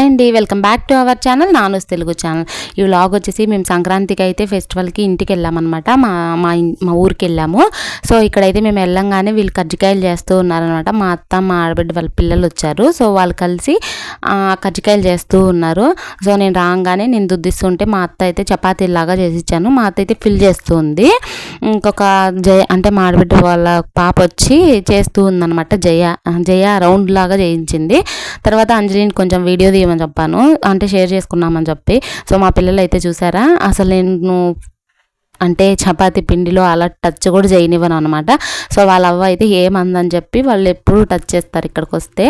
Hi అండి welcome back to our channel నానుస్ Telugu channel. ఈ vlog వచ్చేసి మేము సంక్రాంతికి అయితే ఫెస్టివల్కి ఇంటికి వెళ్ళామన్నమాట మా మా మా ఊరికి వెళ్ళాము సో ఇక్కడైతే మేము వెళ్ళంగానే వీళ్ళు కజ్జికాయలు చేస్తూ ఉన్నారనమాట మా అత్త మా ఆడబిడ్డ వాళ్ళ పిల్లలు వచ్చారు. సో వాళ్ళు కలిసి కజ్జికాయలు చేస్తూ ఉన్నారు. సో నేను రాగానే నేను దుద్దిస్తుంటే మా అత్త అయితే చపాతీలాగా చేసి ఇచ్చాను మా అత్త అయితే ఫిల్ చేస్తూ ఉంది. ఇంకొక జయ అంటే మా ఆడబిడ్డ వాళ్ళ పాప వచ్చి చేస్తూ ఉందనమాట జయ జయ రౌండ్ లాగా చేయించింది. తర్వాత అంజలిని కొంచెం వీడియో తీయమని చెప్పాను. అంటే షేర్ చేసుకున్నామని చెప్పి. సో మా పిల్లలు అయితే చూసారా? అసలు నేను అంటే చపాతీ పిండిలో అలా టచ్ కూడా చేయనివ్వను అనమాట సో వాళ్ళ అవ్వ అయితే ఏమందని చెప్పి వాళ్ళు ఎప్పుడు టచ్ చేస్తారు ఇక్కడికి వస్తే.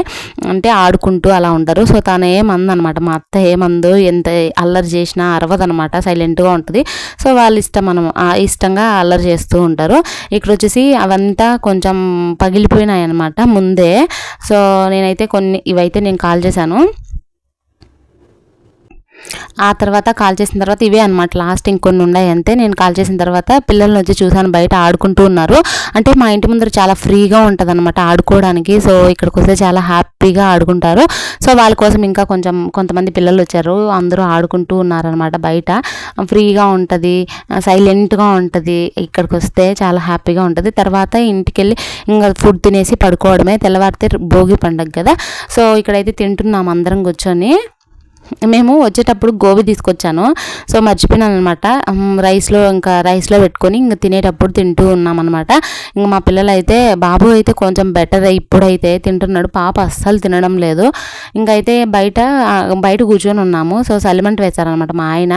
అంటే ఆడుకుంటూ అలా ఉంటారు సో తను ఏమందనమాట. మా అత్త ఏమందో ఎంత అల్లరి చేసినా అరవదనమాట. సైలెంట్గా ఉంటుంది. సో వాళ్ళు ఇష్టం మనం ఇష్టంగా అల్లరి చేస్తూ ఉంటారు. ఇక్కడ వచ్చేసి అవంతా కొంచెం పగిలిపోయినాయి అనమాట ముందే. సో నేనైతే కొన్ని ఇవైతే నేను కాల్ చేశాను. ఆ తర్వాత కాల్ చేసిన తర్వాత ఇవే అనమాట లాస్ట్ ఇంకొన్ని ఉన్నాయి అంతే. నేను కాల్ చేసిన తర్వాత పిల్లల్ని వచ్చి చూసాను బయట ఆడుకుంటూ ఉన్నారు. అంటే మా ఇంటి ముందర చాలా ఫ్రీగా ఉంటుంది అనమాట ఆడుకోవడానికి. సో ఇక్కడికి వస్తే చాలా హ్యాపీగా ఆడుకుంటారు. సో వాళ్ళ కోసం ఇంకా కొంచెం కొంతమంది పిల్లలు వచ్చారు. అందరూ ఆడుకుంటూ ఉన్నారనమాట బయట. ఫ్రీగా ఉంటుంది సైలెంట్గా ఉంటుంది. ఇక్కడికి వస్తే చాలా హ్యాపీగా ఉంటుంది. తర్వాత ఇంటికి వెళ్ళి ఇంకా ఫుడ్ తినేసి పడుకోవడమే. తెల్లవారితే భోగి పండగ కదా. సో ఇక్కడైతే తింటున్నాం అందరం కూర్చొని. మేము వచ్చేటప్పుడు గోబీ తీసుకొచ్చాను. సో మర్చిపోయినాను అనమాట రైస్లో ఇంకా రైస్లో పెట్టుకొని ఇంకా తినేటప్పుడు తింటూ ఉన్నామన్నమాట. ఇంకా మా పిల్లలు అయితే బాబు అయితే కొంచెం బెటర్ ఇప్పుడైతే తింటున్నాడు. పాప అస్సలు తినడం లేదు. ఇంకైతే బయట బయట కూర్చొని ఉన్నాము. సో చలిమంట వేశారనమాట మా ఆయన.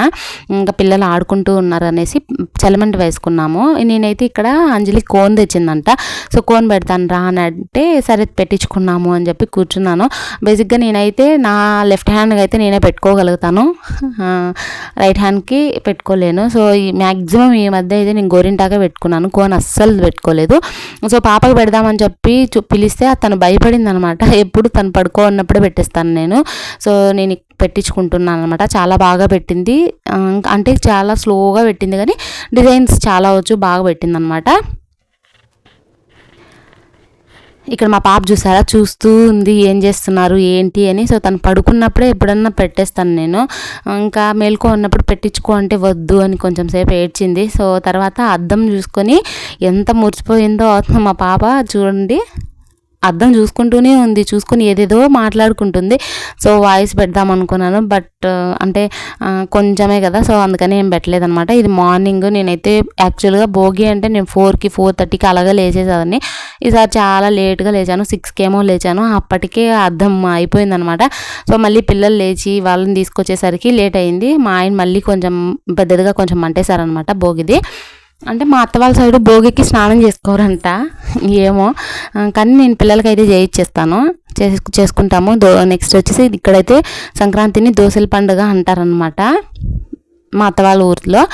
ఇంకా పిల్లలు ఆడుకుంటూ ఉన్నారు అనేసి చలిమంట వేసుకున్నాము. నేనైతే ఇక్కడ అంజలి కోన్ తెచ్చిందంట. సో కోన్ పెడతాను రా అని అంటే సరే పెట్టించుకున్నాము అని చెప్పి కూర్చున్నాను. బేసిక్గా నేనైతే నా లెఫ్ట్ హ్యాండ్గా అయితే నేనే పెట్టుకోగలుగుతాను. రైట్ హ్యాండ్కి పెట్టుకోలేను. సో ఈ మ్యాక్సిమం ఈ మధ్య అయితే నేను గోరింటాకే పెట్టుకున్నాను. కోన్ అస్సలు పెట్టుకోలేదు. సో పాపకి పెడదామని చెప్పి చూ పిలిస్తే తను భయపడింది అనమాట ఎప్పుడు తను పడుకో ఉన్నప్పుడే పెట్టేస్తాను నేను. సో నేను పెట్టించుకుంటున్నాను అనమాట. చాలా బాగా పెట్టింది. అంటే చాలా స్లోగా పెట్టింది కానీ డిజైన్స్ చాలా వచ్చు బాగా పెట్టింది అనమాట ఇక్కడ మా పాప చూసారా? చూస్తూ ఉంది ఏం చేస్తున్నారు ఏంటి అని. సో తను పడుకున్నప్పుడే ఎప్పుడన్నా పెట్టేస్తాను నేను. ఇంకా మేల్కో ఉన్నప్పుడు పెట్టించుకో అంటే వద్దు అని కొంచెం సేపు ఏడ్చింది. సో తర్వాత అద్దం చూసుకొని ఎంత మురిసిపోయిందో మా పాప చూడండి. అర్థం చూసుకుంటూనే ఉంది చూసుకుని ఏదేదో మాట్లాడుకుంటుంది. సో వాయిస్ పెడదాం అనుకున్నాను. బట్ అంటే కొంచెమే కదా. సో అందుకని ఏం పెట్టలేదు అనమాట ఇది మార్నింగ్ నేనైతే యాక్చువల్గా భోగి అంటే నేను ఫోర్కి ఫోర్ థర్టీకి అలాగే లేచేసేదాన్ని. ఈసారి చాలా లేట్గా లేచాను. సిక్స్కి ఏమో లేచాను. అప్పటికే అద్దం అయిపోయిందనమాట సో మళ్ళీ పిల్లలు లేచి వాళ్ళని తీసుకొచ్చేసరికి లేట్ అయింది. మా ఆయన మళ్ళీ కొంచెం పెద్దదిగా కొంచెం మంటేశారనమాట భోగిది. అంటే మా అత్త వాళ్ళ సైడు భోగికి స్నానం చేసుకోరంట. ఏమో. కానీ నేను పిల్లలకి అయితే చేయించేస్తాను చేసు చేసుకుంటాము. దో నెక్స్ట్ వచ్చేసి ఇక్కడైతే సంక్రాంతిని దోశల పండుగ అంటారనమాట మా అత్త వాళ్ళ ఊరిలో.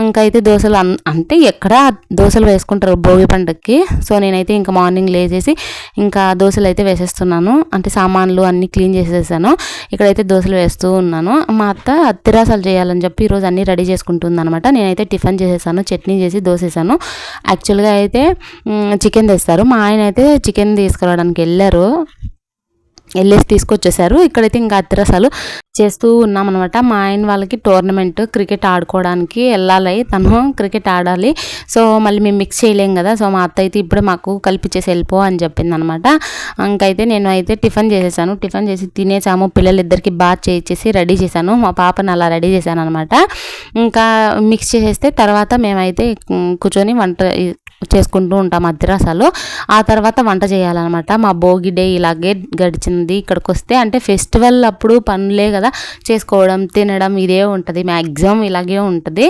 ఇంకా అయితే దోశలు అన్- అంటే ఎక్కడ దోశలు వేసుకుంటారు భోగి పండుగకి. సో నేనైతే ఇంకా మార్నింగ్ లేచేసి ఇంకా దోశలు అయితే వేసేస్తున్నాను. అంటే సామాన్లు అన్నీ క్లీన్ చేసేసాను. ఇక్కడైతే దోశలు వేస్తూ ఉన్నాను. మా అత్త అత్తిరాసాలు చేయాలని చెప్పి ఈరోజు అన్నీ రెడీ చేసుకుంటుంది అనమాట నేనైతే టిఫిన్ చేసేసాను చట్నీ చేసి దోసేసాను. యాక్చువల్గా అయితే చికెన్ తెస్తారు. మా ఆయన అయితే చికెన్ తీసుకురావడానికి వెళ్ళారు. వెళ్ళేసి తీసుకొచ్చేసారు. ఇక్కడైతే ఇంకా అద్రసాలు చేస్తూ ఉన్నాం అనమాట మా ఆయన వాళ్ళకి టోర్నమెంట్ క్రికెట్ ఆడుకోవడానికి వెళ్ళాలి. తను క్రికెట్ ఆడాలి. సో మళ్ళీ మేము మిక్స్ చేయలేం కదా. సో మా అత్త అయితే ఇప్పుడే మాకు కల్పించేసి వెళ్ళిపో అని చెప్పింది అనమాట ఇంకైతే నేను అయితే టిఫిన్ చేసేసాను. టిఫిన్ చేసి తినేసాము. పిల్లలిద్దరికి బాత్ చేసేసి రెడీ చేశాను. మా పాపని అలా రెడీ చేశాను అనమాట ఇంకా మిక్స్ చేసేస్తే తర్వాత మేమైతే కూర్చొని వంట చేసుకుంటూ ఉంటాం అద్దరసాలు ఆ తర్వాత వంట చేయాలన్నమాట. మా భోగి డే ఇలాగే గడిచింది. ఇక్కడికి వస్తే అంటే ఫెస్టివల్ అప్పుడు పనులే కదా చేసుకోవడం తినడం ఇదే ఉంటుంది. మ్యాక్సిమం ఇలాగే ఉంటుంది.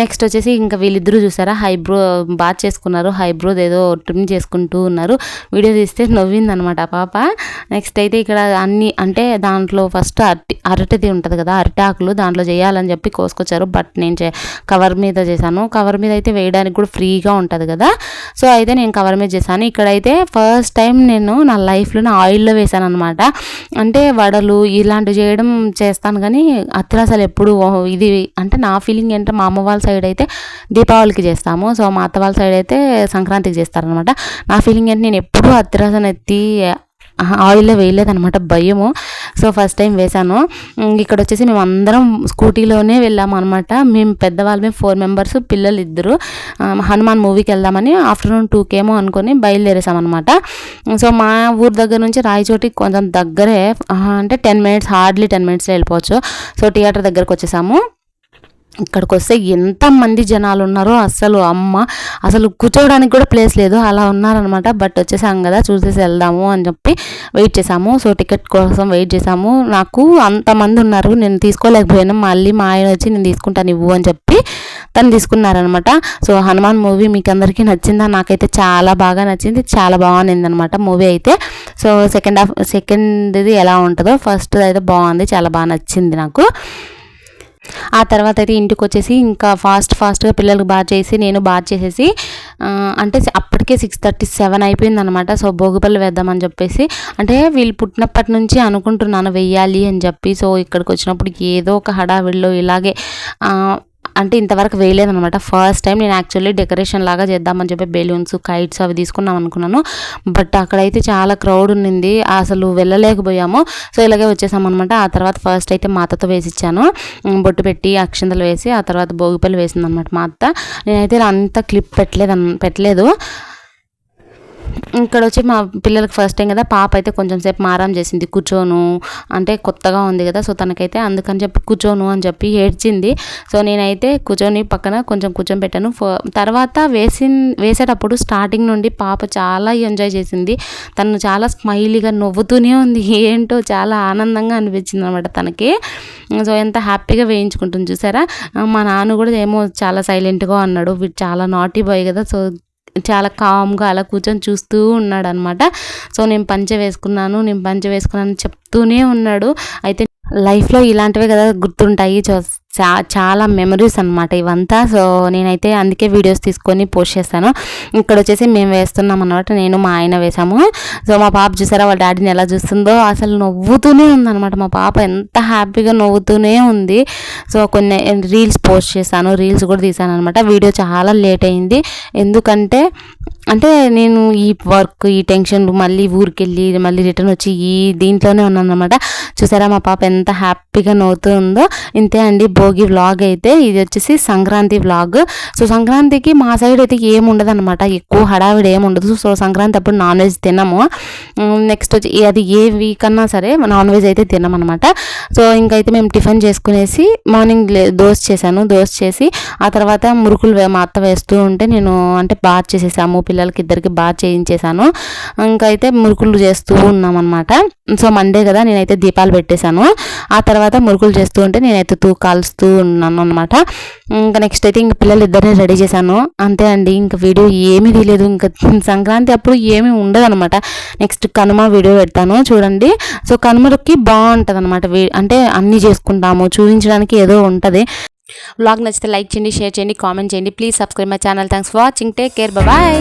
నెక్స్ట్ వచ్చేసి ఇంకా వీళ్ళిద్దరూ చూసారా? హైబ్రో బాత్ చేసుకున్నారు. హైబ్రో ఏదో ట్రిమ్ చేసుకుంటూ ఉన్నారు. వీడియో తీస్తే నవ్విందనమాట పాప. నెక్స్ట్ అయితే ఇక్కడ అన్ని అంటే దాంట్లో ఫస్ట్ అరటి అరటిది ఉంటుంది కదా అరటాకులు దాంట్లో చేయాలని చెప్పి కోసుకొచ్చారు. బట్ నేను చే కవర్ మీద చేశాను. కవర్ మీద అయితే వేయడానికి కూడా ఫ్రీగా ఉంటుంది కదా. సో అయితే నేను కవర్ మీద చేశాను. ఇక్కడైతే ఫస్ట్ టైం నేను నా లైఫ్లో ఆయిల్లో వేశాను అనమాట అంటే వడలు ఇలాంటివి చేయడం చేస్తాను కానీ అత్రాసలు ఎప్పుడు ఇది అంటే నా ఫీలింగ్ ఏంటంటే మా అమ్మ వాళ్ళ సైడ్ అయితే దీపావళికి చేస్తాము. సో మా అత్త వాళ్ళ సైడ్ అయితే సంక్రాంతికి చేస్తారనమాట నా ఫీలింగ్ ఏంటి నేను ఎప్పుడూ అత్తిరసం ఎత్తి ఆయిల్లో వేయలేదనమాట భయము. సో ఫస్ట్ టైం వేశాను. ఇక్కడ వచ్చేసి మేము అందరం స్కూటీలోనే వెళ్ళాము అనమాట మేము పెద్దవాళ్ళమే ఫోర్ మెంబర్స్ పిల్లలు ఇద్దరు. హనుమాన్ మూవీకి వెళ్దామని ఆఫ్టర్నూన్ టూకేమో అనుకొని బయలుదేరేసామన్నమాట సో మా ఊరు దగ్గర నుంచి రాయచోటి కొంచెం దగ్గరే అంటే టెన్ మినిట్స్ హార్డ్లీ టెన్ మినిట్స్లో వెళ్ళిపోవచ్చు. సో థియేటర్ దగ్గరకు వచ్చేసాము. ఇక్కడికి వస్తే ఎంతమంది జనాలు ఉన్నారో అసలు అమ్మ. అసలు కూర్చోవడానికి కూడా ప్లేస్ లేదు. అలా ఉన్నారనమాట బట్ వచ్చేసాం కదా చూసేసి వెళ్దాము అని చెప్పి వెయిట్ చేసాము. సో టికెట్ కోసం వెయిట్ చేసాము. నాకు అంతమంది ఉన్నారు. నేను తీసుకోలేకపోయాను. మళ్ళీ మా ఆయన వచ్చి నేను తీసుకుంటాను ఇవ్వు అని చెప్పి తను తీసుకున్నారనమాట సో హనుమాన్ మూవీ మీకు అందరికీ నచ్చిందా? నాకైతే చాలా బాగా నచ్చింది. చాలా బాగుంది అనమాట మూవీ అయితే. సో సెకండ్ హాఫ్ సెకండ్ది ఎలా ఉంటుందో ఫస్ట్ అయితే బాగుంది. చాలా బాగా నచ్చింది నాకు. ఆ తర్వాత అయితే ఇంటికి వచ్చేసి ఇంకా ఫాస్ట్ ఫాస్ట్గా పిల్లలకు బాగా చేసి నేను బాగా చేసేసి అంటే అప్పటికే సిక్స్ థర్టీ సెవెన్ అయిపోయింది అనమాట సో భోగిపల్లి వేద్దామని చెప్పేసి అంటే వీళ్ళు పుట్టినప్పటి నుంచి అనుకుంటున్నాను వెయ్యాలి అని చెప్పి. సో ఇక్కడికి వచ్చినప్పుడు ఏదో ఒక హడావిడిలో ఇలాగే అంటే ఇంతవరకు వేయలేదనమాట ఫస్ట్ టైం నేను యాక్చువల్లీ డెకరేషన్ లాగా చేద్దామని చెప్పి బెలూన్స్ కైట్స్ అవి తీసుకుందాం అనుకున్నాను. బట్ అక్కడైతే చాలా క్రౌడ్ ఉన్నింది. అసలు వెళ్ళలేకపోయాము. సో ఇలాగే వచ్చేసామన్నమాట. అనమాట ఆ తర్వాత ఫస్ట్ అయితే మా అత్తతో వేసి ఇచ్చాను. బొట్టు పెట్టి అక్షంతలు వేసి ఆ తర్వాత భోగిపల్లి వేసింది అనమాట మా అత్త. నేనైతే అంత క్లిప్ పెట్టలేదు అన్- పెట్టలేదు. ఇక్కడ వచ్చి మా పిల్లలకి ఫస్ట్ టైం కదా పాప అయితే కొంచెం సేపు మారం చేసింది కూర్చోను అంటే కొత్తగా ఉంది కదా సో తనకైతే అందుకని చెప్పి కూర్చోను అని చెప్పి ఏడ్చింది. సో నేనైతే కూర్చొని పక్కన కొంచెం కూర్చొని పెట్టాను. తర్వాత వేసి వేసేటప్పుడు స్టార్టింగ్ నుండి పాప చాలా ఎంజాయ్ చేసింది. తను చాలా స్మైలీగా నవ్వుతూనే ఉంది. ఏంటో చాలా ఆనందంగా అనిపించింది అనమాట తనకి. సో ఎంత హ్యాపీగా వేయించుకుంటుంది చూసారా? మా నాన్న కూడా ఏమో చాలా సైలెంట్గా అన్నాడు వీడు చాలా నాటీ బాయ్ కదా సో చాలా కామ్గా అలా కూర్చొని చూస్తూ ఉన్నాడు అనమాట సో నేను పంచె వేసుకున్నాను నేను పంచె వేసుకున్నాను చెప్తూనే ఉన్నాడు. అయితే లైఫ్లో ఇలాంటివే కదా గుర్తుంటాయి. చో- చా- చాలా మెమరీస్ అనమాట ఇవంతా. సో నేనైతే అందుకే వీడియోస్ తీసుకొని పోస్ట్ చేస్తాను. ఇక్కడ వచ్చేసి మేము వేస్తున్నాం అనమాట నేను మా ఆయన వేసాము సో మా పాప చూసారా? వాళ్ళ డాడీని ఎలా చూస్తుందో అసలు నవ్వుతూనే ఉందనమాట మా పాప ఎంత హ్యాపీగా నవ్వుతూనే ఉంది. సో కొన్ని రీల్స్ పోస్ట్ చేశాను. రీల్స్ కూడా తీసాను అనమాట వీడియో చాలా లేట్ అయింది. ఎందుకంటే అంటే నేను ఈ వర్క్ ఈ టెన్షన్ మళ్ళీ ఊరికెళ్ళి మళ్ళీ రిటర్న్ వచ్చి ఈ దీంట్లోనే ఉన్నాను అనమాట చూసారా మా పాప ఎంత హ్యాపీగా నవ్వుతూ ఉందో. ఇంతే అండి భోగి వ్లాగ్ అయితే. ఇది వచ్చేసి సంక్రాంతి వ్లాగ్. సో సంక్రాంతికి మా సైడ్ అయితే ఏమి ఉండదు అనమాట ఎక్కువ హడావిడి ఏమి ఉండదు సో సంక్రాంతి అప్పుడు నాన్ వెజ్ తినము నెక్స్ట్ వచ్చి అది ఏ వీక్ అన్నా సరే నాన్ వెజ్ అయితే తినమనమాట సో ఇంకైతే మేము టిఫిన్ చేసుకునేసి మార్నింగ్ దోశ చేశాను. దోశ చేసి ఆ తర్వాత మురుకులు వే- మా అత్త వేస్తూ ఉంటే నేను అంటే బాగా చేసేసాము పిల్లలు పిల్లలకి ఇద్దరికి బాగా చేయించేసాను ఇంకైతే మురుకులు చేస్తూ ఉన్నామన్నమాట. సో మండే కదా నేనైతే దీపాలు పెట్టేశాను. ఆ తర్వాత మురుకులు చేస్తూ ఉంటే నేనైతే తూ కాలుస్తూ ఉన్నాను అనమాట ఇంకా నెక్స్ట్ అయితే ఇంక పిల్లలు ఇద్దరిని రెడీ చేశాను. అంతే అండి ఇంకా వీడియో ఏమీ తీయలేదు. ఇంకా సంక్రాంతి అప్పుడు ఏమీ ఉండదు అనమాట నెక్స్ట్ కనుమ వీడియో పెడతాను చూడండి. సో కనుమలకి బాగుంటుంది అనమాట అంటే అన్నీ చేసుకుంటాము చూపించడానికి ఏదో ఉంటుంది. వ్లాగ్ నచ్చితే లైక్ చేయండి షేర్ చేయండి కామెంట్ చేయండి. Please subscribe my channel thanks for watching take care bye